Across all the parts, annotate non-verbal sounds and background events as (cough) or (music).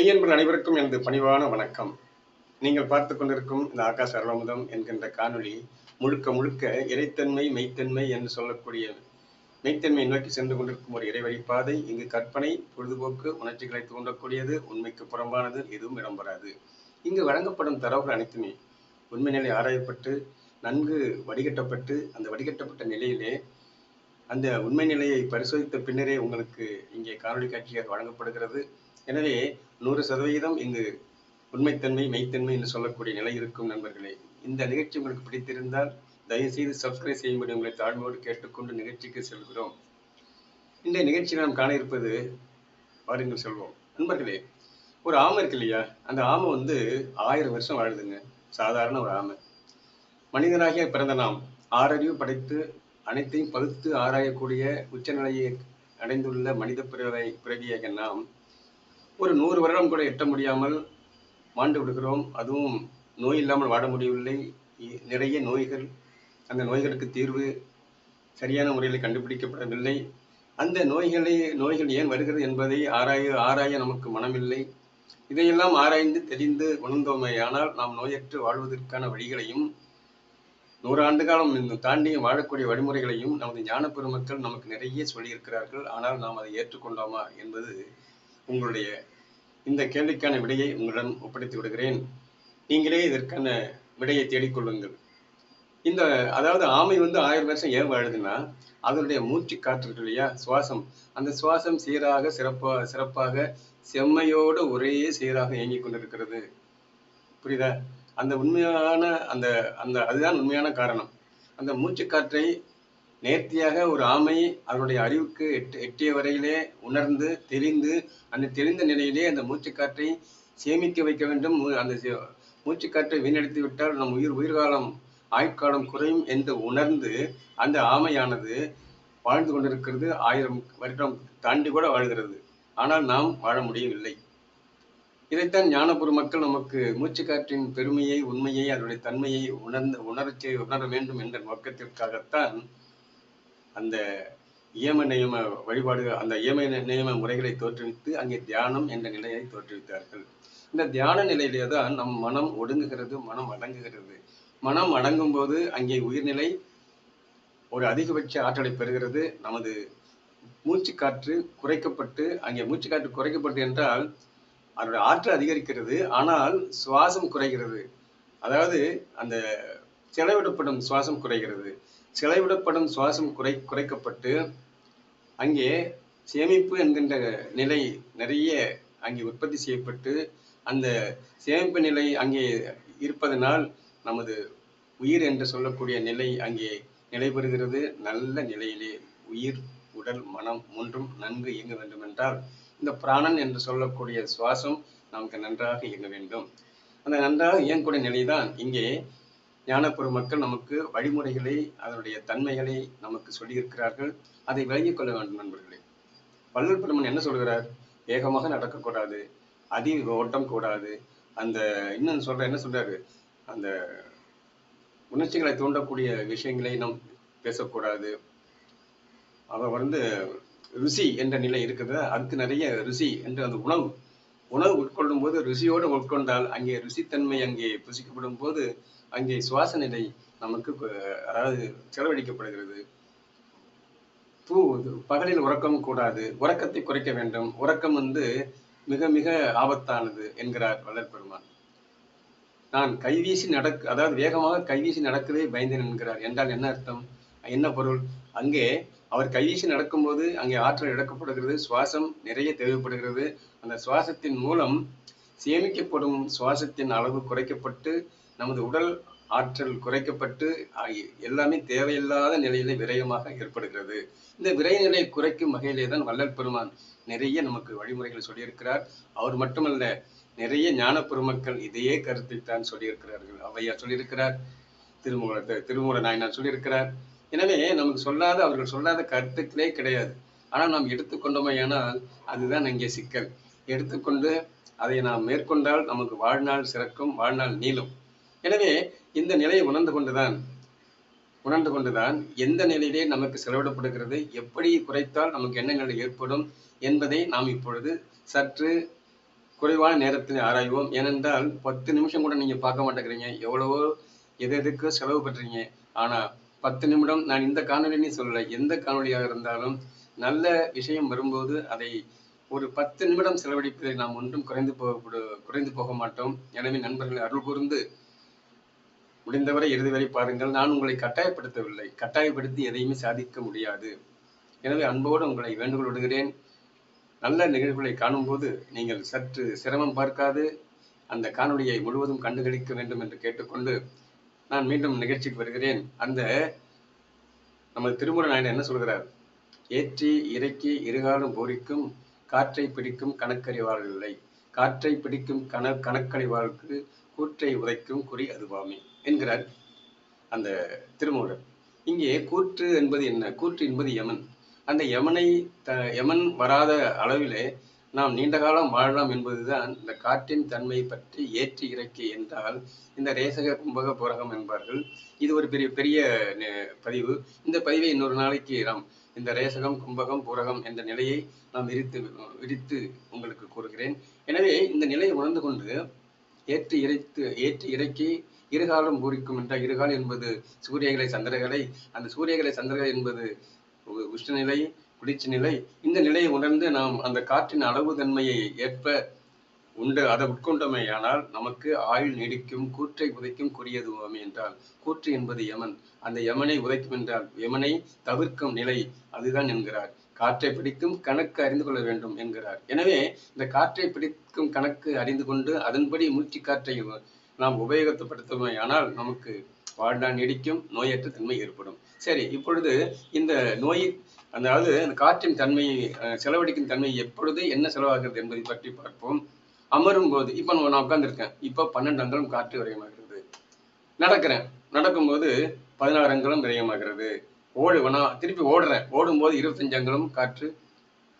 மெய்யன்பர்கள் அனைவருக்கும் எனது பணிவான வணக்கம். நீங்கள் பார்த்து கொண்டிருக்கும் இந்த ஆகாஷ் அருளமுதம் என்கின்ற காணொளி முழுக்க முழுக்க இறைத்தன்மை மெய்த்தன்மை என்று சொல்லக்கூடிய மெய்த்தன்மை நோக்கி சென்று கொண்டிருக்கும் ஒரு இறைவழி பாதை இங்கு கற்பனை பொழுதுபோக்கு உணர்ச்சிகளை தூண்டக்கூடியது உண்மைக்கு புறம்பானது எதுவும் இடம்பெறாது. இங்கு வழங்கப்படும் தரவுகள் அனைத்துமே உண்மை நிலை ஆராயப்பட்டு நன்கு வடிகட்டப்பட்டு அந்த வடிகட்டப்பட்ட நிலையிலே அந்த உண்மை நிலையை பரிசோதித்த பின்னரே உங்களுக்கு இங்கே காணொலி காட்சியாக வழங்கப்படுகிறது. எனவே நூறு சதவீதம் இங்கு உண்மைத்தன்மை மெய்த்தன்மை என்று சொல்லக்கூடிய நிலை இருக்கும் நண்பர்களே. இந்த நிகழ்ச்சி உங்களுக்கு பிடித்திருந்தால் தயவுசெய்து சப்ஸ்கிரைப் செய்யும்படி உங்களை தாழ்மையோடு கேட்டுக்கொண்டு நிகழ்ச்சிக்கு செல்கிறோம். இந்த நிகழ்ச்சியில் நாம் காண இருப்பது வாருங்கள் சொல்வோம். நண்பர்களே ஒரு ஆமை இருக்கு இல்லையா? அந்த ஆமை வந்து ஆயிரம் வருஷம் வாழுதுங்க. சாதாரண ஒரு ஆமை. மனிதனாகிய பிறந்த நாம் ஆறறிவு படைத்து அனைத்தையும் பகுத்து ஆராயக்கூடிய உச்சநிலையை அடைந்துள்ள மனித பிறவை பிறவியாக நாம் ஒரு நூறு வருடம் கூட எட்ட முடியாமல் மாண்டு விடுகிறோம். அதுவும் நோய் இல்லாமல் வாழ முடியவில்லை. நிறைய நோய்கள் அந்த நோய்களுக்கு தீர்வு சரியான முறையில் கண்டுபிடிக்கப்படவில்லை. அந்த நோய்களை நோய்கள் ஏன் வருகிறது என்பதை ஆராய ஆராய நமக்கு மனமில்லை. இதையெல்லாம் ஆராய்ந்து தெரிந்து உணர்ந்தோமேயானால் நாம் நோயற்று வாழ்வதற்கான வழிகளையும் நூறாண்டு காலம் இன்னும் வாழக்கூடிய வழிமுறைகளையும் நமது ஞான பெருமக்கள் நமக்கு நிறைய சொல்லியிருக்கிறார்கள். ஆனால் நாம் அதை ஏற்றுக்கொண்டோமா என்பது உங்களுடைய இந்த கேள்விக்கான விடையை உங்களிடம் ஒப்படைத்து விடுகிறேன். நீங்களே இதற்கான விடையை தேடிக்கொள்ளுங்கள் இந்த அதாவது ஆமை வந்து ஆயிரம் வருஷம் ஏன் வாழுதுன்னா அதனுடைய மூச்சு காற்று இருக்கு இல்லையா? சுவாசம். அந்த சுவாசம் சீராக சிறப்பாக சிறப்பாக செம்மையோடு ஒரே சீராக இயங்கிக் கொண்டிருக்கிறது. புரியுதா? அந்த உண்மையான அந்த அந்த அதுதான் உண்மையான காரணம். அந்த மூச்சுக்காற்றை நேர்த்தியாக ஒரு ஆமை அதனுடைய அறிவுக்கு எட்டு எட்டிய வரையிலே உணர்ந்து தெரிந்து அந்த தெரிந்த நிலையிலே அந்த மூச்சுக்காற்றை சேமிக்க வைக்க வேண்டும். அந்த சே- மூச்சுக்காற்றை வீணடித்து விட்டால் நம் உயிர் உயிர்காலம் ஆயுட்காலம் குறையும் என்று உணர்ந்து அந்த ஆமையானது வாழ்ந்து கொண்டிருக்கிறது. ஆயிரம் வருடம் தாண்டி கூட வாழ்கிறது. ஆனால் நாம் வாழ முடியவில்லை. இதைத்தான் ஞானபுர மக்கள் நமக்கு மூச்சுக்காற்றின் பெருமையை உண்மையை அதனுடைய தன்மையை உணர்ந்து உணர்ச்சி உணர வேண்டும் என்ற நோக்கத்திற்காகத்தான் அந்த இயம நியம வழிபாடு அந்த இயம நியம முறைகளை தோற்றுவித்து அங்கே தியானம் என்ற நிலையை தோற்றுவித்தார்கள். இந்த தியான நிலையிலே தான் நம் மனம் ஒடுங்குகிறது மனம் அடங்குகிறது மனம் அடங்கும் போது அங்கே உயிர்நிலை ஒரு அதிகபட்ச ஆற்றலை பெறுகிறது. நமது மூச்சுக்காற்று குறைக்கப்பட்டு அங்கே மூச்சுக்காற்று குறைக்கப்பட்டு என்றால் அதனுடைய ஆற்றல் அதிகரிக்கிறது ஆனால் சுவாசம் குறைகிறது. அதாவது அந்த செலவிடப்படும் சுவாசம் குறைகிறது. செலவிடப்படும் சுவாசம் குறை குறைக்கப்பட்டு அங்கே சேமிப்பு என்கின்ற நிலை நிறைய அங்கே உற்பத்தி செய்யப்பட்டு அந்த சேமிப்பு நிலை அங்கே இருப்பதனால் நமது உயிர் என்று சொல்லக்கூடிய நிலை அங்கே நிலை பெறுகிறது நல்ல நிலையிலே உயிர் உடல் மனம் மூன்றும் நன்கு இயங்க வேண்டும் என்றால் இந்த பிராணன் என்று சொல்லக்கூடிய சுவாசம் நமக்கு நன்றாக இயங்க வேண்டும். அந்த நன்றாக இயங்கக்கூடிய நிலைதான் இங்கே ஞானப்புற மக்கள் நமக்கு வழிமுறைகளை அதனுடைய தன்மைகளை நமக்கு சொல்லியிருக்கிறார்கள். அதை விளங்கிக் கொள்ள வேண்டும் நண்பர்களே. வள்ளல் பெருமன் என்ன சொல்கிறார்? வேகமாக நடக்கக்கூடாது அதி ஓட்டம் கூடாது. அந்த இன்னும் சொல்ற என்ன சொல்றாரு? அந்த உணர்ச்சிகளை தூண்டக்கூடிய விஷயங்களை நாம் பேசக்கூடாது. அவர் வந்து ருசி என்ற நிலை இருக்குது. அதுக்கு நிறைய ருசி என்று அந்த உணவு. உணவு உட்கொள்ளும் போது ருசியோடு உட்கொண்டால் அங்கே ருசித்தன்மை அங்கே புசிக்கப்படும் போது அங்கே சுவாச நிலை நமக்கு அதாவது செலவழிக்கப்படுகிறது. தூ பகலில் உறக்கம் கூடாது. உறக்கத்தை குறைக்க வேண்டும். உறக்கம் வந்து மிக மிக ஆபத்தானது என்கிறார் வள்ளல் பெருமான் நான் கைவீசி நடக்க அதாவது வேகமாக கைவீசி நடக்கவே பயந்தேன் என்கிறார். என்றால் என்ன அர்த்தம்? என்ன பொருள்? அங்கே அவர் கைவீசி நடக்கும்போது அங்கே ஆற்றல் இழக்கப்படுகிறது சுவாசம் நிறைய தேவைப்படுகிறது. அந்த சுவாசத்தின் மூலம் சேமிக்கப்படும் சுவாசத்தின் அளவு குறைக்கப்பட்டு நமது உடல் ஆற்றல் குறைக்கப்பட்டு எல்லாமே தேவையில்லாத நிலையில விரயமாக ஏற்படுகிறது. இந்த விரய நிலையை குறைக்கும் வகையிலே தான் வள்ளல் பெருமான் நிறைய நமக்கு வழிமுறைகளை சொல்லியிருக்கிறார். அவர் மட்டுமல்ல நிறைய ஞான பெருமக்கள் இதையே கருத்தைத்தான் சொல்லியிருக்கிறார்கள். அவையார் சொல்லியிருக்கிறார் திருமூல திருமூல நாயனார் சொல்லியிருக்கிறார். எனவே நமக்கு சொல்லாத அவர்கள் சொல்லாத கருத்துக்களே கிடையாது. ஆனால் நாம் எடுத்துக்கொண்டோமேயானால் அதுதான் அங்கே சிக்கல். எடுத்துக்கொண்டு அதை நாம் மேற்கொண்டால் நமக்கு வாழ்நாள் சிறக்கும் வாழ்நாள் நீளும். எனவே இந்த நிலையை உணர்ந்து கொண்டுதான் உணர்ந்து கொண்டுதான் எந்த நிலையிலே நமக்கு செலவிடப்படுகிறது எப்படி குறைத்தால் நமக்கு எண்ணங்கள் ஏற்படும் என்பதை நாம் இப்பொழுது சற்று குறைவான நேரத்தில் ஆராய்வோம். ஏனென்றால் பத்து நிமிஷம் கூட நீங்க பார்க்க மாட்டேங்கிறீங்க. எவ்வளவோ எது எதுக்கு செலவு பண்றீங்க. ஆனா பத்து நிமிடம் நான் இந்த காணொலின்னு சொல்லலை எந்த காணொலியாக இருந்தாலும் நல்ல விஷயம் வரும்போது அதை ஒரு பத்து நிமிடம் செலவழிப்பதை நாம் ஒன்றும் குறைந்து போக குறைந்து போக மாட்டோம். எனவே நண்பர்களை அருள் கூர்ந்து முடிந்தவரை இறுதி வரை பாருங்கள். நான் உங்களை கட்டாயப்படுத்தவில்லை. கட்டாயப்படுத்தி எதையுமே சாதிக்க முடியாது. எனவே அன்போடு உங்களை வேண்டுகோள் விடுகிறேன். நல்ல நிகழ்வுகளை காணும்போது நீங்கள் சற்று சிரமம் பார்க்காது. அந்த காணொளியை முழுவதும் கண்டுகளிக்க வேண்டும் என்று கேட்டுக்கொண்டு நான் மீண்டும் நிகழ்ச்சிக்கு வருகிறேன். அந்த நமது திருமுறை நாயனர் என்ன சொல்கிறார்? ஏற்றி இறக்கி இருகாலும் போரிக்கும் காற்றை பிடிக்கும் கணக்கறிவாளர் இல்லை. காற்றை பிடிக்கும் கண கணக்கறிவாளுக்கு கூற்றை உதைக்கும் குறி அதுவாமே என்கிறார் அந்த திருமூலர். இங்கே கூற்று என்பது என்ன? கூற்று என்பது யமன். அந்த யமனை த யமன் வராத அளவிலே நாம் நீண்ட காலம் வாழலாம் என்பதுதான் இந்த காற்றின் தன்மை பற்றி ஏற்றி இறக்கி என்றால் இந்த ரேசக கும்பக புரகம் என்பார்கள். இது ஒரு பெரிய பெரிய பதிவு. இந்த பதிவை இன்னொரு நாளைக்கு நாம் இந்த ரேசகம் கும்பகம் பூரகம் என்ற நிலையை நாம் விரித்து விரித்து உங்களுக்கு கூறுகிறேன். எனவே இந்த நிலையை உணர்ந்து கொண்டு ஏற்றி இறைத்து ஏற்றி இறக்கி இருகாலம் பூரிக்கும் என்ற இருகால் என்பது சூரியகளை சந்திரகளை அந்த சூரியகளை சந்திரகளை என்பது உஷ்ணநிலை குளிர்ச்சி நிலை. இந்த நிலையை உணர்ந்து நாம் அந்த காற்றின் அளவு தன்மையை ஏற்ப உண்டு அதை உட்கொண்டமையானால் நமக்கு ஆயுள் நீடிக்கும் கூற்றை உதைக்கும் குறியதுவோமே என்றால் கூற்று என்பது யமன். அந்த யமனை உதைக்கும் என்றால் யமனை தவிர்க்கும் நிலை அதுதான் என்கிறார். காற்றை பிடிக்கும் கணக்கு அறிந்து கொள்ள வேண்டும் என்கிறார். எனவே இந்த காற்றை பிடிக்கும் கணக்கு அறிந்து கொண்டு அதன்படி மூச்சு காற்றை நாம் உபயோகப்படுத்துவோமே ஆனால் நமக்கு வாழ்நாள் நீடிக்கும் நோயற்ற தன்மை ஏற்படும். சரி இப்பொழுது இந்த நோய் அதாவது அந்த காற்றின் தன்மை செலவழிக்கும் தன்மை எப்பொழுது என்ன செலவாகிறது என்பதை பற்றி பார்ப்போம். அமரும் போது இப்போ நான் உட்காந்துருக்கேன் இப்போ பன்னெண்டு அங்கலம் காற்று விரயமாகிறது. நடக்கிறேன். நடக்கும்போது பதினாறு அங்கலம் விரயமாகிறது. ஓடு நான் திருப்பி ஓடுறேன். ஓடும்போது இருபத்தஞ்சு அங்கலம் காற்று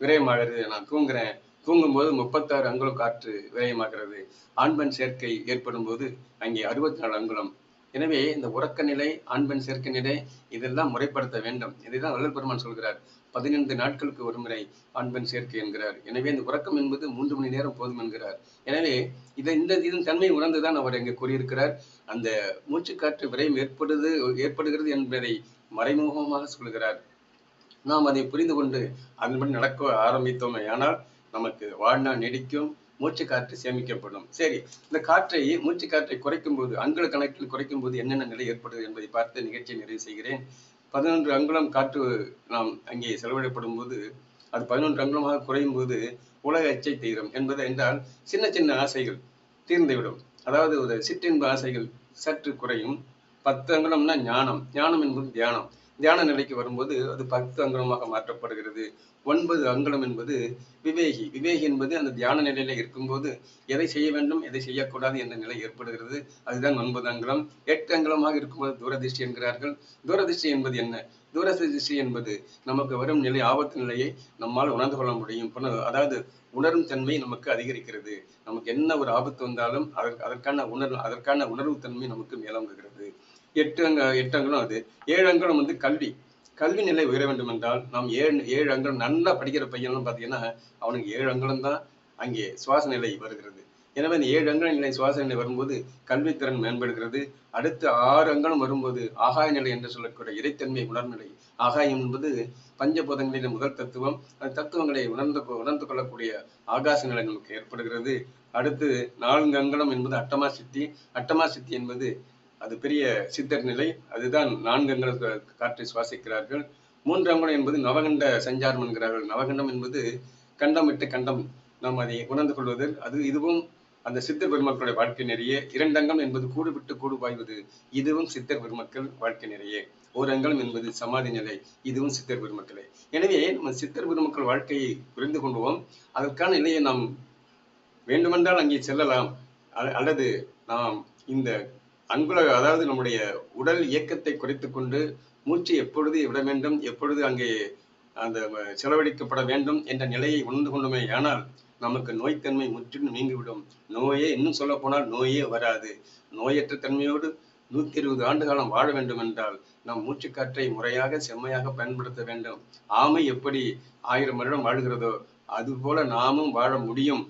விரயமாகிறது. நான் தூங்குறேன். தூங்கும்போது முப்பத்தாறு அங்குலம் காற்று விரயமாகிறது. ஆண்பன் சேர்க்கை ஏற்படும் போது அங்கே அறுபத்தி நாலு அங்குலம் எனவே இந்த உறக்க நிலை ஆண்பெண் சேர்க்கை நிலை இதெல்லாம் முறைப்படுத்த வேண்டும். இதைதான் வள்ளல் பெருமான் சொல்கிறார். பதினைந்து நாட்களுக்கு ஒரு முறை ஆண்பெண் சேர்க்கை என்கிறார். எனவே இந்த உறக்கம் என்பது மூன்று மணி நேரம் போதும் என்கிறார். எனவே இதை இந்த இதன் தன்மை உணர்ந்துதான் அவர் இங்கே கூறியிருக்கிறார். அந்த மூச்சுக்காற்று விரயம் ஏற்படுது ஏற்படுகிறது என்பதை மறைமுகமாக சொல்கிறார். நாம் அதை புரிந்து கொண்டு அதன்படி நடக்க ஆரம்பித்தோமே. ஆனால் நமக்கு வாழ்நாள் நீடிக்கும் மூச்சு காற்று சேமிக்கப்படும். சரி இந்த காற்றை மூச்சு காற்றை குறைக்கும் போது அங்குல கணக்கில் குறைக்கும் போது என்னென்ன நிலை ஏற்படுது என்பதை பார்த்து நிகழ்ச்சியை நிறைவு செய்கிறேன். பதினொன்று அங்குலம் காற்று நாம் அங்கே செலவிடப்படும் போது அது பதினொன்று அங்குலமாக குறையும் போது உலக எச்சை தீரும் என்பது என்றால் சின்ன சின்ன ஆசைகள் தீர்ந்துவிடும். அதாவது ஒரு சிற்றின்ப ஆசைகள் சற்று குறையும். பத்து அங்குலம்னா ஞானம். ஞானம் என்பது தியானம். தியான நிலைக்கு வரும்போது அது பத்து அங்குலமாக மாற்றப்படுகிறது. ஒன்பது அங்குலம் என்பது விவேகி. விவேகி என்பது அந்த தியான நிலையில இருக்கும்போது எதை செய்ய வேண்டும் எதை செய்யக்கூடாது என்ற நிலை ஏற்படுகிறது. அதுதான் ஒன்பது அங்கலம் எட்டு அங்குலமாக இருக்கும்போது தூரதிஷ்டி என்கிறார்கள். தூரதிஷ்டி என்பது என்ன? தூரதிஷ்டி என்பது நமக்கு வரும் நிலை ஆபத்து நிலையை நம்மால் உணர்ந்து கொள்ள முடியும். அதாவது உணரும் தன்மை நமக்கு அதிகரிக்கிறது. நமக்கு என்ன ஒரு ஆபத்து வந்தாலும் அதற்கு அதற்கான உணர்வு அதற்கான உணர்வு தன்மை நமக்கு மேலோங்குகிறது. எட்டு அங்க எட்டு அங்குலம் அது ஏழு அங்குலம் வந்து கல்வி. கல்வி நிலை உயர வேண்டும் என்றால் நாம் ஏழு ஏழு அங்குலம் நல்லா படிக்கிற பையன்லாம் பார்த்தீங்கன்னா அவனுக்கு ஏழு அங்குலம் தான் அங்கே சுவாச நிலை வருகிறது. எனவே இந்த ஏழு அங்குல நிலை சுவாச நிலை வரும்போது கல்வித்திறன் மேம்படுகிறது. அடுத்து ஆறு அங்கலம் வரும்போது ஆகாய நிலை என்று சொல்லக்கூடிய இறைத்தன்மை உணர்நிலை. ஆகாயம் என்பது பஞ்சபூதங்களின் முதல் தத்துவம். அந்த தத்துவங்களை உணர்ந்து உணர்ந்து கொள்ளக்கூடிய ஆகாச நிலை நமக்கு ஏற்படுகிறது. அடுத்து நான்கு அங்கலம் என்பது அட்டமா சித்தி. அட்டமா சித்தி என்பது அது பெரிய சித்தர் நிலை. அதுதான் நான்கு காற்றை சுவாசிக்கிறார்கள். மூன்றாம் குணம் என்பது நவகண்ட சஞ்சாரம் என்கிறார்கள். நவகண்டம் என்பது கண்டம் விட்டு கண்டம். நாம் அதை உணர்ந்து கொள்வது அது இதுவும் அந்த சித்தர் பெருமக்களுடைய வாழ்க்கை நிறைய. இரண்டங்கம் என்பது கூடு விட்டு கூடு பாய்வது. இதுவும் சித்தர் பெருமக்கள் வாழ்க்கை நிறைய. ஓரங்கம் என்பது சமாதி நிலை. இதுவும் சித்தர் பெருமக்களே. எனவே நம்ம சித்தர் பெருமக்கள் வாழ்க்கையை புரிந்து கொள்வோம். அதற்கான நிலையை நாம் வேண்டுமென்றால் அங்கே செல்லலாம். அல்லது நாம் இந்த அன்புலக அதாவது நம்முடைய உடல் இயக்கத்தை குறைத்து கொண்டு மூச்சு எப்பொழுது விட வேண்டும் எப்பொழுது அங்கே அந்த செலவழிக்கப்பட வேண்டும் என்ற நிலையை உணர்ந்து கொண்டுமே ஆனால் நமக்கு நோய்த்தன்மை முற்றிலும் நீங்கிவிடும். நோயே இன்னும் சொல்ல போனால் நோயே வராது. நோயற்ற தன்மையோடு நூத்தி இருபது ஆண்டு காலம் வாழ வேண்டும் என்றால் நம் மூச்சுக்காற்றை முறையாக செம்மையாக பயன்படுத்த வேண்டும். ஆமை எப்படி ஆயிரம் வருடம் வாழ்கிறதோ அதுபோல நாமும் வாழ முடியும்.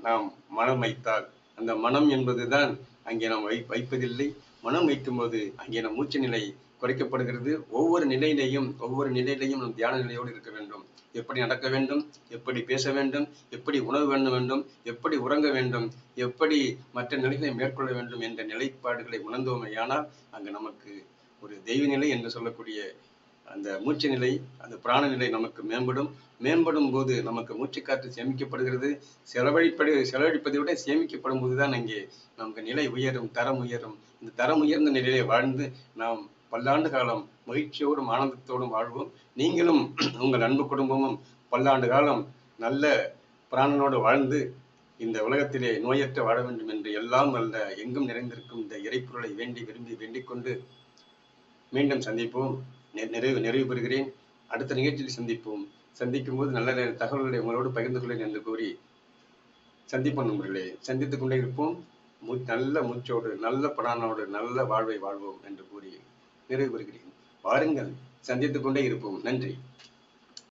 நாம் மனம் வைத்தால். அந்த மனம் என்பதுதான் அங்கே நாம் வை வைப்பதில்லை. மனம் வைக்கும்போது அங்கே நம் மூச்சு நிலை குறைக்கப்படுகிறது. ஒவ்வொரு நிலையிலையும் ஒவ்வொரு நிலையிலையும் நம் தியான நிலையோடு இருக்க வேண்டும். எப்படி நடக்க வேண்டும்? எப்படி பேச வேண்டும்? எப்படி உணவு வேண்ட வேண்டும்? எப்படி உறங்க வேண்டும்? எப்படி மற்ற நிலைகளை மேற்கொள்ள வேண்டும் என்ற நிலைப்பாடுகளை உணர்ந்தோமையானால் அங்கு நமக்கு ஒரு தெய்வ நிலை என்று சொல்லக்கூடிய அந்த மூச்சு நிலை அந்த பிராண நிலை நமக்கு மேம்படும். மேம்படும் போது நமக்கு மூச்சுக்காற்று சேமிக்கப்படுகிறது. செலவழிப்படு செலவழிப்பதை விட சேமிக்கப்படும் போதுதான் இங்கே நமக்கு நிலை உயரும் தரம் உயரும். இந்த தரம் உயர்ந்த நிலையை வாழ்ந்து நாம் பல்லாண்டு காலம் மகிழ்ச்சியோடும் ஆனந்தத்தோடும் வாழ்வோம். நீங்களும் (clears throat) உங்கள் அன்பு குடும்பமும் பல்லாண்டு காலம் நல்ல பிராணனோடு வாழ்ந்து இந்த உலகத்திலே நோயற்ற வாழ வேண்டும் என்று எல்லாம் அல்ல எங்கும் நிறைந்திருக்கும் இந்த இறைப்பொருளை வேண்டி விரும்பி வேண்டிக் கொண்டு மீண்டும் சந்திப்போம். நெ- நிறைவு நிறைவு பெறுகிறேன். அடுத்த நிகழ்ச்சியில் சந்திப்போம். சந்திக்கும் போது நல்ல தகவல்களை உங்களோடு பகிர்ந்து கொள்ளேன் என்று கூறி சந்திப்போம் நண்பர்களே. சந்தித்துக் கொண்டே இருப்போம். மூ- நல்ல மூச்சோடு நல்ல படானோடு நல்ல வாழ்வை வாழ்வோம் என்று கூறி நிறைவு பெறுகிறேன் வாருங்கள். சந்தித்துக் கொண்டே இருப்போம். நன்றி.